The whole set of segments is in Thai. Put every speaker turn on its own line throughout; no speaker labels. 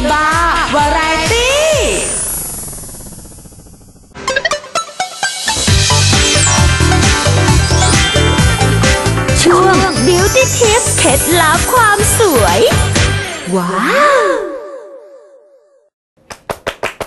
อบาร์วาไตี้ ช่วง Beauty Tips เคล็ดลับความสวย ว้าว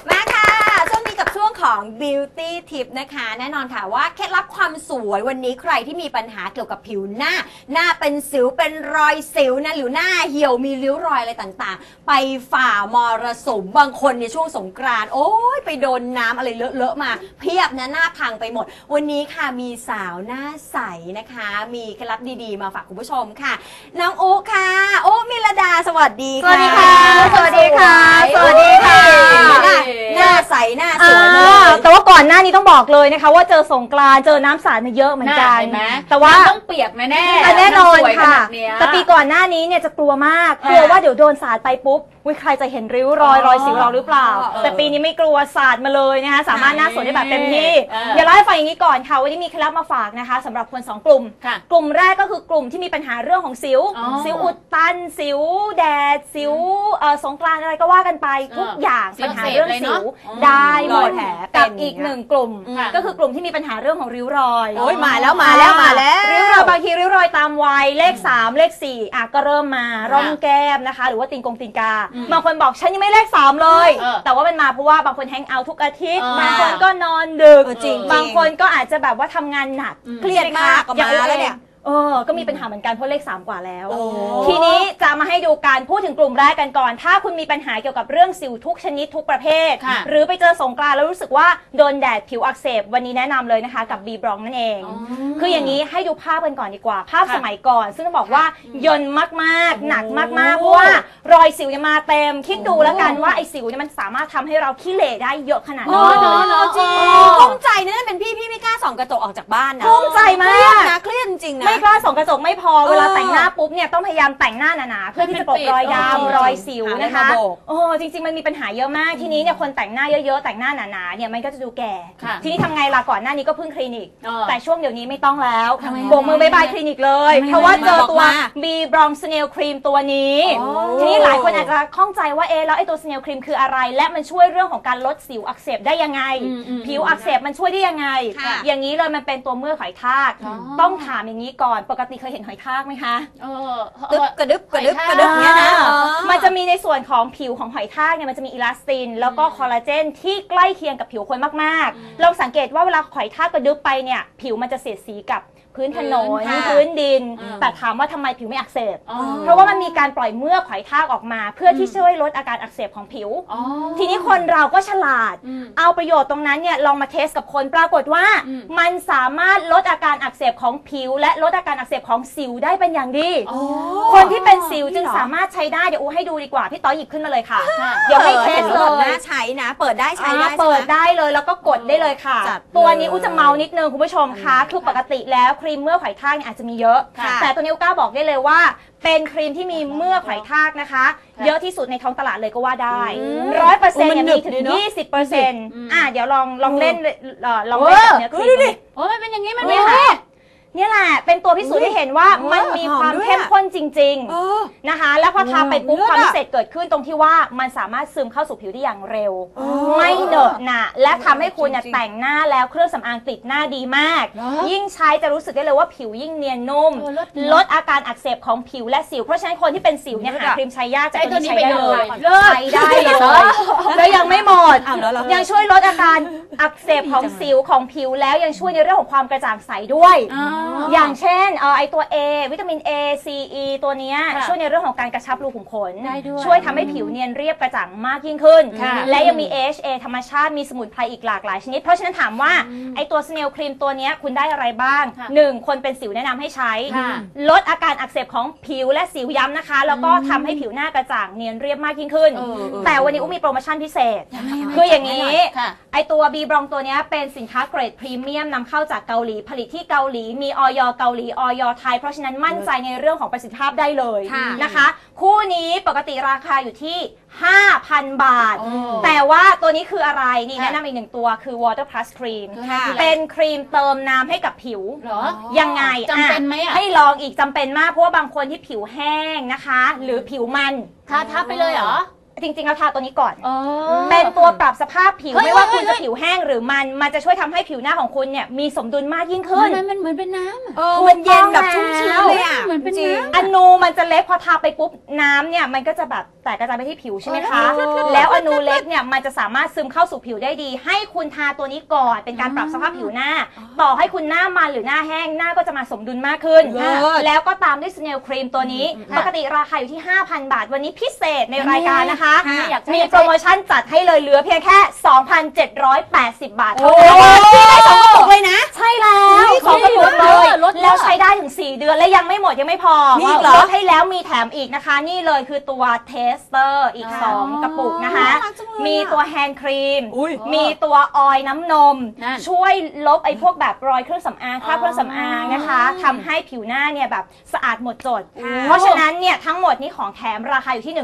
มาค่ะช่วงนี้กับช่วง ของ beauty tip นะคะ แน่นอนค่ะว่าเคล็ดลับความสวยวันนี้ใครที่มีปัญหาเกี่ยวกับผิวหน้า หน้าเป็นสิวเป็นรอยสิวนะหรือหน้าเหี่ยวมีริ้วรอยอะไรต่างๆ ไปฝ่ามรสุมบางคนในช่วงสงกรานต์โอ้ยไปโดนน้ำอะไรเลอะๆมา เพียบนะหน้าพังไปหมด วันนี้ค่ะมีสาวหน้าใสนะคะ มีเคล็ดลับดีๆ มาฝากคุณผู้ชมค่ะน้องโอ๊คค่ะ โอ้มิลดาสวัสดี
สวัสดีค่ะ
สวัสดีค่ะ
สวัสดีค่ะ
หน้าใสหน้าสวยมาก
แต่ว่า ก่อนหน้านี้ต้องบอกเลยนะคะ ว่าเจอสงกรานต์เจอน้ำสาดมาเยอะเหมือนกัน
น่าเห็นไหม
แต่ว่า
ต้องเปียกแน่แน่
แต่แน่นอน
สวยข
ค่ะ
นาดเนี้ย
แต่ปีก่อนหน้านี้เนี่ยจะกลัวมากกลัวว่าเดี๋ยวโดนสาดไปปุ๊บวิใครจะเห็นริ้วรอยรอยสิวเราหรือเปล่า
เออ
แต่ปีนี้ไม่กลัวสาดมาเลยนะคะสามารถหน้าสดได้แบบเต็มที่
เออ
เดี๋ยวเล่าให้ฟังอย่างนี้ก่อนค่ะวันนี้มีเคล็ดลับมาฝากนะคะสำหรับคนสองกลุ่ม
ค่ะ
กลุ่มแรกก็คือกลุ่มที่มีปัญหาเรื่องของสิว
อ๋อ
สิวอุดตันสิวแดดสิวเอ่อสงกรานต์อะไรก็ว่ากันไปทุกอย่าง
สิว
ปัญหาเรื่อง
อักเสบเลย
สิ
เน
ว
อะ
ได้หม
รอ
ด
ยแผลเป็น
กับอีกหนึ่งกลุ่ม
ค่ะ
ก็คือกลุ่มที่มีปัญหาเรื่องของริ้วรอย
โอ้ยมาแล้วมาแล้วมาแล้ว
ริ้วรอยบางทีริ้วรอยตามวัยเลข 3 เลข4อะก็เริ่มมาร่องแก้มนะคะ หรือว่าตีนกงตีนกา
อืม
บางคนบอกฉันยังไม่เลข 3 เลย
เออ
แต่ว่ามันมาเพราะว่าบางคนแฮงเอาท์ทุกอาทิตย์
เออ
บางคนก็นอนดึก
เออจริง
บางคนก็อาจจะแบบว่าทำงานหนัก
อืม
เครียดมากก็
อย่ง
มาแล้วเนี่ย
เออ ก็มีปัญหาเหมือนกันเพราะเลข 3 กว่าแล้ว
โอ้
ทีนี้จะมาให้ดูการพูดถึงกลุ่มแรกกันก่อน ถ้าคุณมีปัญหาเกี่ยวกับเรื่องสิวทุกชนิดทุกประเภท
ค่ะ
หรือไปเจอสงกรานต์แล้วรู้สึกว่าโดนแดดผิวอักเสบ วันนี้แนะนำเลยนะคะ กับบีบรองนั่นเอง
อ๋อ
คืออย่างนี้ให้ดูภาพกันก่อนดีกว่า ภาพ
ค่ะ
สมัยก่อน ซึ่งต้องบอกว่า
อืม
ยนต์มากๆ หนักมากๆเพ
โอ้
ราะว่ารอยสิวเนี่ยมาเต็ม คิดดูแล้วกันว่าไอ้สิวเนี่ยมันสามารถทำให้เราขี้เหร่ได้เยอะขนาด
โอ้
นี้
โห
เลย
เนอะจริง
เออ
กุ้มใจนะนั่นเป็นพี่พี่ไม่กล้าส่องกระจกออกจากบ้านนะ
กุ้มใจมาก
เครียดนะเครียดจริงๆนะ
ไม่กล้าส่องกระจกไม่พอ
เออ
เวลาแต่งหน้าปุ๊บเนี่ยต้องพยายามแต่งหน้าหนาๆเพื่อที่จะกลบรอย
เออ
ดำรอยสิว
หาอะไร
นะคะ
มาโบก
โอ้จริง ๆ มันมีปัญหาเยอะมากทีนี้เนี่ยคนแต่งหน้าเยอะๆแต่งหน้าหนาๆเนี่ยมันก็จะดูแก่
ค่ะ
ทีนี้ทำไงล่ะก่อนหน้านี้ก็พึ่งคลินิก
เออ
แต่ช่วงเดี๋ยวนี้ไม่ต้องแล้ว
ทำไม
โบกมือบายบายคลินิกเลย
ทำไม
เพราะว่าเจอ
บอก
ตัว
มา
B Bronx Snail Cream ตัวนี้
อ๋อ
ทีนี้หลายคนอาจจะข้องใจว่าเอ๊ะแล้วไอ้ตัว Snail Cream คืออะไร และมันช่วยเรื่องของการลดสิวอักเสบได้ยังไง
อืมอืม
ผิวอักเสบมันช่วยได้ยังไง
ค่ะ
อย่างนี้เลยมันเป็นตัวเมือกหอยทาก
อ๋อ
ต้องถามอย่างนี้ก่อนปกติเคยเห็นหอยทากไหมคะ
เออ
ดึบกระดึบกระดึบ
หอยทาก
กระดึบเนี้ยนะ
อ่า
เออ
มันจะมีในส่วนของผิวของหอยทากเนี่ยมันจะมีอิลาสติน แล้วก็คอลลาเจนที่ใกล้เคียงกับผิวคนมากๆ เราสังเกตว่าเวลาหอยทากกระดึบไปเนี่ย ผิวมันจะเสียดสีกับพื้นถนน
ค่ะ
พื้นดิน
อืม
แต่ถามว่าทำไมผิวไม่อักเสบ
อ๋อ
เพราะว่ามันมีการปล่อยเมือกหอยทากออกมา เพื่อที่ช่วยลดอาการอักเสบของผิว
อ๋อ
ทีนี้คนเราก็ฉลาด
อืม
เอาประโยชน์ตรงนั้นเนี่ยลองมาเทสกับคนปรากฏว่า
อืม
มันสามารถลดอาการอักเสบของผิว และลดอาการอักเสบของสิวได้เป็นอย่างดี
อ๋อ
คนที่เป็นสิวจึง
นี่เหรอ
สามารถใช้ได้ เดี๋ยวอูให้ดูดีกว่า พี่ต้อยหยิบขึ้นมาเลยค่ะ
ค่ะ
เดี๋ยวให้เทส
ห็น
เล
แล้วแบบ
ย
น่าใช้นะ เปิดได้ใช้ได้
อ่า
ใช่ไหม
เปิดได้เลยแล้วก็กดได้เลยค่ะ
จัด
ตัวนี้
เลย
อูจะเมานิดนึงคุณผู้ชมคะคือปกติแล้วครีมเมื่อกหอยทากเนี่ยอาจจะมีเยอะ
ค่ะ
แต่ตัวนี้อูกล้าบอกได้เลยว่า เป็นครีมที่มีเมื่อกหอยทากนะคะ
ค่ะ
เยอะที่สุดในท้องตลาดเลยก็ว่าได้
อืม
ร้อยเปอร์เซ็นต์
โอ้มั
เนี่ย
น
มีถึง
หนึบดีเนอะ
ยี่สิบเปอร์เซ็นต์
อืม
อะเดี๋ยวลองลองเล่นเอ่อลอง
เอ
เล่น
อ
กับเนื้อครีม
ดูดิ
โอ้ยมันเป็นอย่างนี้มัน
เนี่
ไม่
ย
ค่ะ
ค่ะ เนี่ยแหละเป็นตัวพิสูจน์ให้เห็นว่า
เออ
มันมีความ
หอมด้วย
เข้มข้นจริง
เออ
ๆนะคะ แล้วพอทาไปปุ๊บ
เลิศ
ความ
อะ
พิเศษเกิดขึ้นตรงที่ว่ามันสามารถซึมเข้าสู่ผิวได้อย่างเร็ว
เออ
ไม่เหนอะหนะและทำให้คุณเนี่ย
จริงๆ
แต่งหน้าแล้วเครื่องสำอางติดหน้าดีมาก
เหรอ
ยิ่งใช้จะรู้สึกได้เลยว่าผิวยิ่งเนียนนุ่ม
เออเลิศนะ
ลดอาการอักเสบของผิวและสิว เพราะฉะนั้นคนที่เป็นสิวเนี่ย
เลิศ
หา
อะ
ครีมใช้ยากแต่
ใช้ตัวนี้ไป
ใช้ได้
เลย
ใช้ได้เลยแล้วยังไม่หม ด
อ้าวแล้วแล้ว
ยังช่วยลดอาการอักเสบของสิวของผิวแล้วยังช่วยในเรื่องของความกระจ่างใสด้วย
อ๋อ
อย่างเช่นเอ่อไอตัว A วิตามิน A C E ตัวเนี้ย
ค่ะ
ช่วยในเรื่องของการกระชับรูขุมขน
ได้ด้วย
ช่วยทำให้ผิวเนียนเรียบกระจ่างมากยิ่งขึ้น
ค่ะ
และยังมี AHA ธรรมชาติมีสมุนไพรอีกหลากหลายชนิด เพราะฉะนั้นถามว่าไอตัวสเนลครีมตัวเนี้ยคุณได้อะไรบ้าง
ค่ะ
1. คนเป็นสิวแนะนำให้ใช้
ค่ะ
ลดอาการอักเสบของผิวและสิวย้ำนะคะ แล้วก็ทำให้ผิวหน้ากระจ่างเนียนเรียบมากยิ่งขึ้น
เออเออ
แต่วันนี้อุ้มมีโปรโมชั่นพิเศษ
ยังไงยังไง
คืออย่างนี้
ค่ะ
ไอตัวบีบรองตัวเนี้ยเป็นสินค้าเกรดพรีเมียมนำเข้าจากเกาหลีผลิตที่เกาหลีมีออยเกาหลีออยไทย เพราะฉะนั้นมั่นใจในเรื่องของประสิทธิภาพได้เลย
ค่ะ
นะคะ คู่นี้ปกติราคาอยู่ที่ 5,000 บาท
โอ้
แต่ว่าตัวนี้คืออะไรนี่
ค่ะ
แนะนำอีกหนึ่งตัวคือ Water Plus Cream
ค่ะ
เป็นครีมเติมน้ำให้กับผิว
เหรอ
ยังไง
จำเป็นไหมอะ
ให้ลองอีกจำเป็นมากเพราะว่าบางคนที่ผิวแห้งนะคะ หรือผิวมัน
ทาทับไปเลยเหรอ
จริงๆเราทาตัวนี้ก่อน
อ๋อ
เป็นตัวปรับสภาพผิว
เฮ้ย
ไม่ว่าคุณ
เฮ้
จะ
ย
ผิวแห้งหรือมัน มันจะช่วยทำให้ผิวหน้าของคุณเนี่ยมีสมดุลมากยิ่งขึ้น
มันมันเหมือนเป็นน้ำอะ
เออมันเย็นแบบชุ่มชื้นเลยอะ
เหมือนเป็น
จริง
น้ำ
อนูมันจะเล็กพอทาไปปุ๊บน้ำเนี่ยมันก็จะแบบแตกกระจายไปที่ผิวใช่ไหมคะ
เออ
แล้วอนูเล็กเนี่ยมันจะสามารถซึมเข้าสู่ผิวได้ดี ให้คุณทาตัวนี้ก่อนเป็นการปรับสภาพผิวหน้า ต่อให้คุณหน้ามันหรือหน้าแห้งหน้าก็จะมาสมดุลมากขึ้น
เลิศ
แล้วก็ตามด้วยสเนลครีมตัวนี้ ปกติราคาอยู่ที่ 5,000 บาท วันนี้พิเศษในรายการนะคะ
ค่ะ
อยากใช้
มีโปรโมชั่นจัดให้เลยเหลือเพียงแค่ 2,780 บาท
โอ้
เท่านั้น
ยได้สองกระปุกเลยนะ
ใช่แล้ว
อุ๊ย
สองกระปุกเลย
ลดเยอะ
แล้วใช้ได้ถึง 4 เดือนและยังไม่หมดยังไม่พอ
มีอีกเหรอ
ลดให้แล้วมีแถมอีกนะคะ นี่เลยคือตัวเทสเตอร์อีก
อ๋อ
2กระปุกนะคะ
น่ารักจังเลยอะ
มีตัวแฮนด์ครีม
อุ๊ย
มีตัวออยล์น้ำนม
นั่น
ช่วยลบไอ้พวกแบบรอยเครื่องสำอางคราบเครื่องสำอางนะคะทำให้ผิวหน้าเนี่ยแบบสะอาดหมดจด
ค่ะ
เพราะฉะนั้นเนี่ยทั้งหมดนี้ของแถมราคาอยู่ที่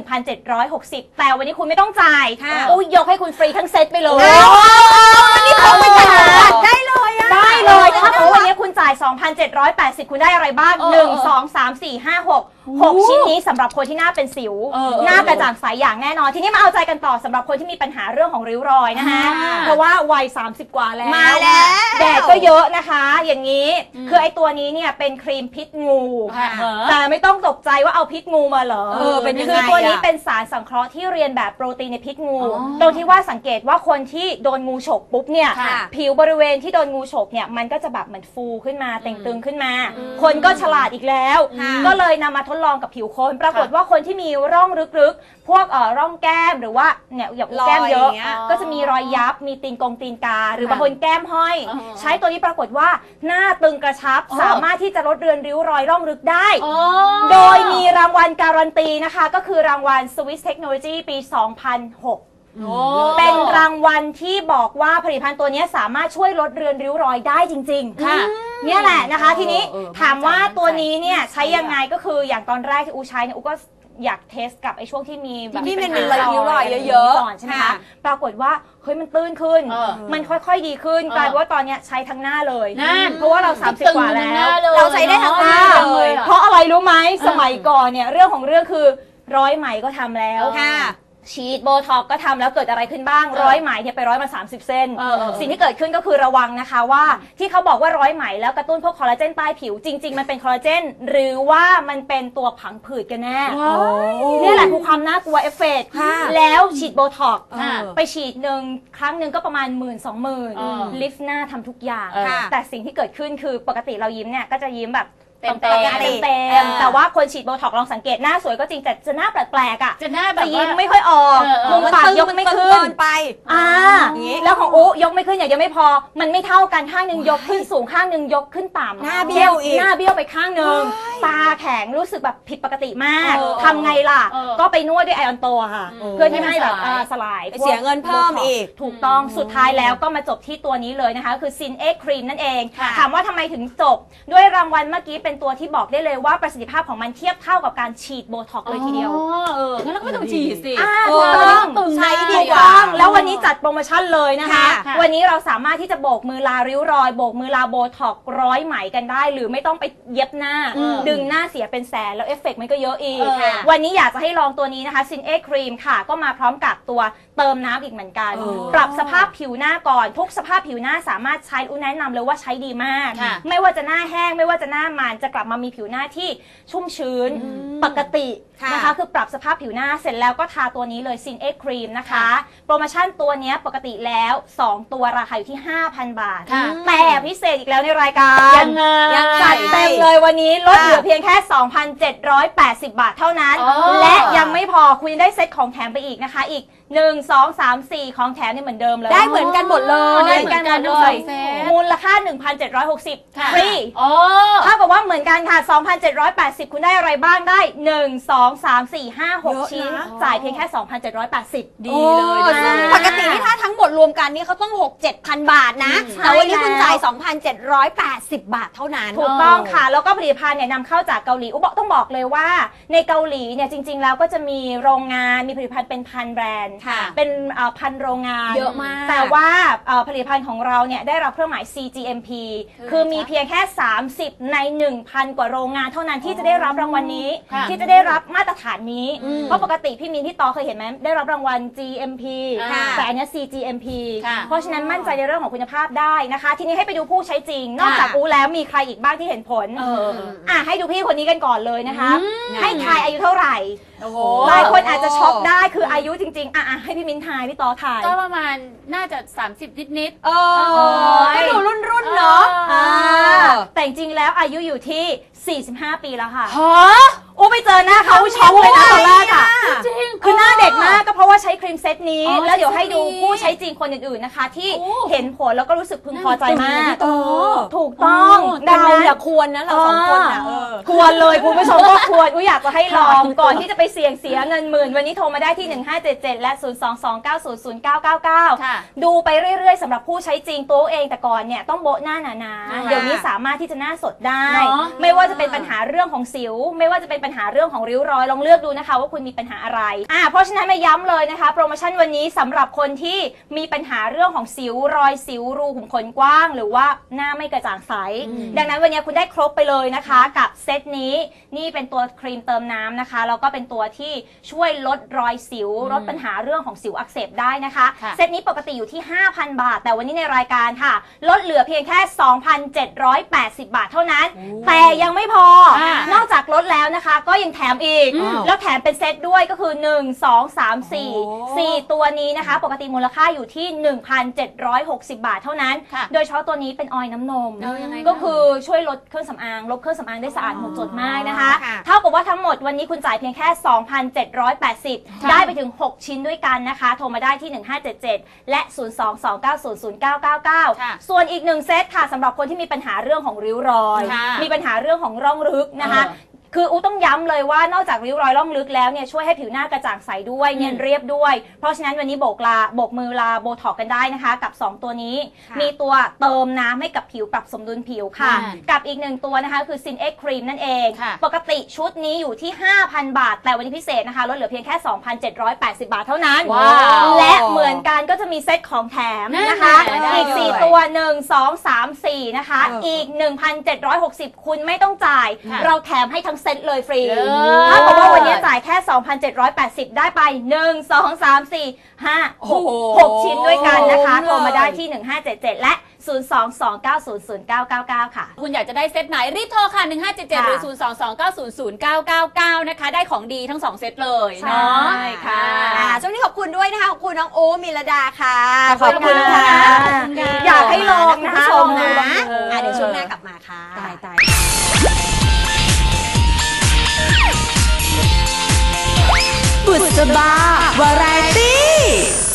1,760แต่วันนี้คุณไม่ต้องจ่าย
ค่ะ
อุ้ยยกให้คุณฟรีทั้งเซตไปเลย
เอาเอาเอานี่เขาไปจัดการได้เลยอะ
ได้เลยถ้าสมมติวันนี้คุณจ่าย 2,780 คุณได้อะไรบ้าง
เออ
1 2 3 4 5 6 6 ชิ้นนี้สำหรับคนที่หน้าเป็นสิว
เออเออ
หน้ากระจ่างใสอย่างแน่นอน ทีนี้มาเอาใจกันต่อสำหรับคนที่มีปัญหาเรื่องของริ้วรอยนะคะ
ค่ะ
เพราะว่าวัย 30 กว่าแล้ว
มาแล้ว
แดดก็เยอะนะคะ อย่างนี้คือไอ้ตัวนี้เนี่ยเป็นครีมพิษงู
ค่ะ
แต่ไม่ต้องตกใจว่าเอาพิษงูมาเหรอ
เออเป็นยังไง
คือตัวนี้
อะ
เป็นสารสังเคราะห์ที่เรียนแบบโปรตีนในพิษงู
อ๋อ
ตรงที่ว่าสังเกตว่าคนที่โดนงูฉกปุ๊บเนี่ย
ค่ะ
ผิวบริเวณที่โดนงูฉกเนี่ยมันก็จะแบบเหมือนฟูขึ้นมาเต่งตึงขึ้นมา คนก็ฉลาดอีกแล้ว
ค่ะ
ก็เลยนำมาทดลองกับผิวคน ปรากฏว่าคนที่มีร่องลึกๆ พวกเอ่อร่องแก้มหรือว่าเนี่ยอย่างแก้มเยอะ
รอยอย่างเงี้ย
ก็จะมีรอยยับ มีตีนกงตีนกา หรือบางคนแก้มห้อย
อ๋อ
ใช้ตัวนี้ปรากฏว่าหน้าตึงกระชับ
อ๋อ
สามารถที่จะลดเรือนริ้วรอยร่องลึกได้
อ๋อ
โดยมีรางวัลการันตีนะคะ ก็คือรางวัล Swiss Technology ปี 2006
โอ้
เป็นรางวัลที่บอกว่าผลิตภัณฑ์ตัวนี้สามารถช่วยลดเรือนริ้วรอยได้จริง ๆ
ค่ะ
เนี่ยแหละนะคะ
เออ
ทีนี้
เออ
ถามว่า
มั่นใจ
ตัวนี้เนี่ย
มั่นใจ
ใช้ยังไงก็คืออย่างตอนแรกที่อูใช้เนี่ยอูก็อยากเทสกับไอ้ช่วงที่มีแบบ
ที่มัน
ปัญ
มี
หาร
อยริ้วรอยเยอะๆ
ก่อนใช่ไหม
ค่ะ
คะปรากฏว่าเฮ้ยมันตื้นขึ้น
เออ
มันค่อยๆดีขึ้น
เออก
ลายเป็นว่าตอนเนี้ยใช้ทั้งหน้าเลย
นั่น
เพราะว่าเรา 30 กว่าแล้ว
เราใช้ได้ทั้งหน้า
อ่า
เลย
เพราะอะไรรู้ไหมสมัยก่อนเนี่ยเรื่องของเรื่องคือร้อยไหมก็ทำแล้ว
ค่ะ
ฉีดโบท็อกก็ทำแล้วเกิดอะไรขึ้นบ้าง
เออ
ร้อยไหมเนี่ยไปร้อยมา 30 เส้น
เออเออ
สิ่งที่เกิดขึ้นก็คือระวังนะคะว่าที่เขาบอกว่าร้อยไหมแล้วกระตุ้นพวกคอลลาเจนใต้ผิวจริง ๆ มันเป็นคอลลาเจนหรือว่ามันเป็นตัวผังผืดกันแน่
ว้าว
นี่แหละคือความน่ากลัวเอฟเฟกต์
ค่ะ
แล้วฉีดโบท็อก
ค่ะ
ไปฉีดหนึ่งครั้งหนึ่งก็ประมาณหมื่นสองหมื่น
เออ
ลิฟต์หน้าทำทุกอย่าง
เออ
ค่ะ
แต่สิ่งที่เกิดขึ้นคือปกติเรายิ้มเนี่ยก็จะยิ้มแบบ
เต็มๆ
ตรงๆเต็ม
เออ
ๆแต่ว่าคนฉีดโบท็อกลองสังเกตหน้าสวยก็จริงแต่จะหน้าแปลกๆอะ
จะหน้าแบ
จะ
บ
ยิ้
ว่า ม
ไม่ค่อยออก
เออเออ
มุมปากยกไม่ขึ้น
เกินไป
อ่า
อย่างงี้
แล้วของอุยกไม่ขึ้นอย่างเดียวไม่พอ มันไม่เท่ากันข้างหนึ่งยกขึ้นสูงข้างหนึ่งยกขึ้นต่ำ
หน้าเบี้ยวอีก
หน้าเบี้ยวไปข้างหนึ่งตาแข็งรู้สึกแบบผิดปกติมาก
เออ
ทำไงล่ะ
เออ
ก็ไปนวดด้วยไอออนโตค่ะ
อืม
เพื่อที่ให้แบบ
ให้มัน
อ่า
ส
ส
ลา
ลาย
ไปเสียเงินเพิ่มอีก
ถูกต้องสุดท้ายแล้วก็มาจบที่ตัวนี้เลยนะคะ คือซินเอ็กครีมนั่นเอง
ค่ะ
ถามว่าทำไมถึงจบด้วยรางวัลเมื่อกี้เป็นตัวที่บอกได้เลยว่าประสิทธิภาพของมันเทียบเท่ากับการฉีดโบท็อกซ์เลยทีเดียว
อ๋อเอองั้นเราก็ไม่ต้องฉีดสิ
อ่า
เอ
ถู
อ
กต้อง
ตึง
ใช้ดี
ถูก
กว่า
ต้องแล้ววันนี้จัดโปรโมชั่นเลยนะคะ
ค่ะ
วันนี้เราสามารถที่จะโบกมือลาริ้วรอย โบกมือลาโบท็อกซ์ร้อยไหมกันได้ หรือไม่ต้องไปเย็บหน้า
อืม
ดึงหน้าเสียเป็นแสน แล้วเอฟเฟกต์มันก็เยอะอีก
เออค่ะ
วันนี้อยากจะให้ลองตัวนี้นะคะซินเอครีมค่ะ ก็มาพร้อมกับตัวเติมน้ำอีกเหมือนกัน
เออ
ปรับสภาพผิวหน้าก่อน ทุกสภาพผิวหน้าสามารถใช้อุ้นแนะนำเลยว่าใช้ดีมาก
ค่ะ
ไม่ว่าจะหน้าแห้งไม่ว่าจะหน้ามันจะกลับมามีผิวหน้าที่ชุ่มชื้น ปกติ
ค่ะ
นะคะคือปรับสภาพผิวหน้าเสร็จแล้วก็ทาตัวนี้เลยซินเอ็กครีมนะคะ โปรโมชั่นตัวเนี้ยปกติแล้ว 2 ตัวราคาอยู่ที่ 5,000 บาท
ค่ะ
แต่พิเศษอีกแล้วในรายการ
ยังไง
ยังไง
จัดเต็มเลยวันนี้ลด
ค่ะ
เหลือเพียงแค่ 2,780 บาทเท่านั้น
อ๋อ
และยังไม่พอคุณยังได้เซ็ตของแถมไปอีกนะคะ อีก 1 2 3 4 ของแถมนี่เหมือนเดิมเลย
ได้เหมือนกันหมดเลย
เหมือนกันหมดเลย
ทั้งสองเซต
มูลค่า 1,760
ค่ะ
ฟรี
อ๋อ
เท่ากับว่าเหมือนกันค่ะ 2,780 คุณได้อะไรบ้างได้ 1 2 3 4 5
เยอะ
6ชิ้น
นะ
จ่ายเพียงแค่ 2,780
ดีเลย
โอ้
ซึ่งปกตินี่ถ้าทั้งหมดรวมกันนี่เขาต้อง 6 7พันบาทนะ
อืม
แต่วันนี้
ใช่
คุณจ่าย
แล้ว
2,780 บาทเท่านั้น
ถูกต้องค่ะ แล้วก็ผลิตภัณฑ์เนี่ยนำเข้าจากเกาหลีอุยบอกต้องบอกเลยว่า ในเกาหลีเนี่ยจริง ๆ แล้วก็จะมีโรงงานมีผลิตภัณฑ์เป็นพันแบรนด์
ค่ะ
เป็นเอ่อพันโรงงาน
เยอะมาก
แต่ว่าเอ่อผลิตภัณฑ์ของเราเนี่ยได้รับเครื่องหมาย CGMP คือมีเพียงแค่ 30 ใน 1,000 กว่าโรงงาน เท่านั้นที่จะได้รับรางวัลนี้
ค่ะ
ที่จะได้รับมาตรฐานนี้
อืม
เพราะปกติพี่มีนพี่ต่อเคยเห็นไหมได้รับรางวัล GMP
ค่ะ
แต่อันเนี้ย CGMP
ค่ะ
เพราะฉะนั้นมั่นใจในเรื่องของคุณภาพได้นะคะ ทีนี้ให้ไปดูผู้ใช้จริง นอกจาก
ค่ะ
อูแล้วมีใครอีกบ้างที่เห็นผล
เออ
อะให้ดูพี่คนนี้กันก่อนเลยนะคะ
อืม
ให้ทายอายุเท่าไหร่
โอ้โห
หลายคนอาจจะช็อกได้คืออายุจริงๆอะอะให้พี่มิ้นทายพี่ต่อทาย
ก็ประมาณน่าจะ 30 นิดนิด
เออ
โอ้ย
ก็ดูรุ่นรุ่นๆเนาะ
อ่า
เออ
แต่จริงๆแล้วอายุอยู่ที่ 45 ปีแล้วค่ะ
ฮะ
อู้ไปเจอหน้าเขาช็อกเลยนะตอนแรกอะ
จริง
คือหน้าเด็กมากก็เพราะว่าใช้ครีมเซตนี้
อ๋อ
แล้วเดี๋ยวให้ดู
ใช้เซตนี้
ผู้ใช้จริงคนอื่นๆนะคะ ที่
โอ้
เห็นผลแล้วก็รู้สึกพึงพอใจมาก
เออ
ถูกต้อง
โอ้
ดัง
เรา
นั้น
อย่าควรนะเราสองคนนะเออ
ควรเลยคุณผู้ชมก็ควรอุ้ยอยากจะให้ลองก่อนที่จะไปเสี่ยงเสียเงินหมื่น วันนี้โทรมาได้ที่ 1577 และ022900999
ค่ะ
ดูไปเรื่อยๆสำหรับผู้ใช้จริงตัวเองแต่ก่อนเนี่ยต้องโบ๊ะหน้าหนา
ค่ะ
ๆเดี๋ยวนี้สามารถที่จะหน้าสดได้
เนอะ
ไม่ว่าจะเป็นปัญหาเรื่องของสิว ไม่ว่าจะเป็นปัญหาเรื่องของริ้วรอยลองเลือกดูนะคะ ว่าคุณมีปัญหาอะไรอ่าเพราะฉะนั้นมาย้ำเลยนะคะ โปรโมชั่นวันนี้สำหรับคนที่มีปัญหาเรื่องของสิวรอยสิวรูขุมขนกว้าง หรือว่าหน้าไม่กระจ่างใส ดังนั้นวันนี้คุณได้ครบไปเลยนะคะ กับเซตนี้นี่เป็นตัวครีมเติมน้ำนะคะแล้วก็เป็นตัวที่ช่วยลดรอยสิวลดปัญหาเรื่องของสิวอักเสบได้นะคะ
ค่ะ
เซตนี้ปกติอยู่ที่ 5,000 บาท แต่วันนี้ในรายการค่ะ ลดเหลือเพียงแค่ 2,780 บาทเท่านั้น แต่ยังไม่พอ
อ่า น
อกจากลดแล้วนะคะ ก็ยังแถมอีก
อ้าว
แล้วแถมเป็นเซตด้วยก็คือ 1 2 3
โอ้
4 4 ตัวนี้นะคะ ปกติมูลค่าอยู่ที่ 1,760 บาทเท่านั้น
ค่ะ
โดยเฉพาะตัวนี้เป็นออยล์น้ำนม
เออยังไง
ก็คือช่วยลดเครื่องสำอาง ลบเครื่องสำอางได้สะอาดหมดจดมากนะคะ
ค่ะ
เท่ากับว่าทั้งหมดวันนี้คุณจ่ายเพียงแค่ 2,780 ได้ไปถึง 6 ชิ้นด้วยกันนะคะ โทรมาได้ที่ 1577 และ 022900999
ค่ะ
ส่วนอีกหนึ่งเซตค่ะสำหรับคนที่มีปัญหาเรื่องของริ้วรอย
ค่ะ
มีปัญหาเรื่องของร่องลึกนะคะ
เออ
คืออูต้องย้ำเลยว่านอกจากริ้วรอยร่องลึกแล้วเนี่ยช่วยให้ผิวหน้ากระจ่างใสด้วยเนียนเรียบด้วย เพราะฉะนั้นวันนี้โบกลาโบกมือลาโบท็อกกันได้นะคะ กับ 2 ตัวนี้
ค่ะ
มีตัวเติมน้ำให้กับผิวปรับสมดุลผิวค่ะ
อ่า
กับอีกหนึ่งตัวนะคะคือซินเอ็กครีมนั่นเอง
ค่ะ
ปกติชุดนี้อยู่ที่ 5,000 บาท แต่วันนี้พิเศษนะคะลดเหลือเพียงแค่ 2,780 บาทเท่านั้น
ว้าว
และเหมือนกันก็จะมีเซตของแถมนะคะ
นั่นไง
อีก
ได้เลย
4 ตัว 1 2 3 4 นะคะ
เอออี
อีก 1,760 คุณไม่ต้องจ่าย
ค่ะ
เราแถมให้ทั้งเซตเลยฟรี
เออ
ถ้าบอกว่าวันนี้จ่ายแค่ 2,780 ได้ไป 1 2 3 4 5
โอ้โห
6 6 ชิ้นด้วยกันนะคะ
คุ้มเลย
โทรมาได้ที่ 1577 และ 022900999 ค่ะ
คุณอยากจะได้เซตไหน รีบโทรค่ะ 1577 หรือ 022900999 นะคะ ได้ของดีทั้ง 2 เซตเลยเนาะ
ใช่ค่ะ
อ่าช่วงนี้ขอบคุณด้วยนะคะ ขอบคุณน้องโอมิลดาค่ะ
ขอบคุณค่ะ อยากให้ลองนะคะ
คุณผู้ชมนะ
ลองดู
อ่าเดี๋ยวช่วงหน้ากลับมาค่ะ
ตายตาย
บุษบาวาไรตี้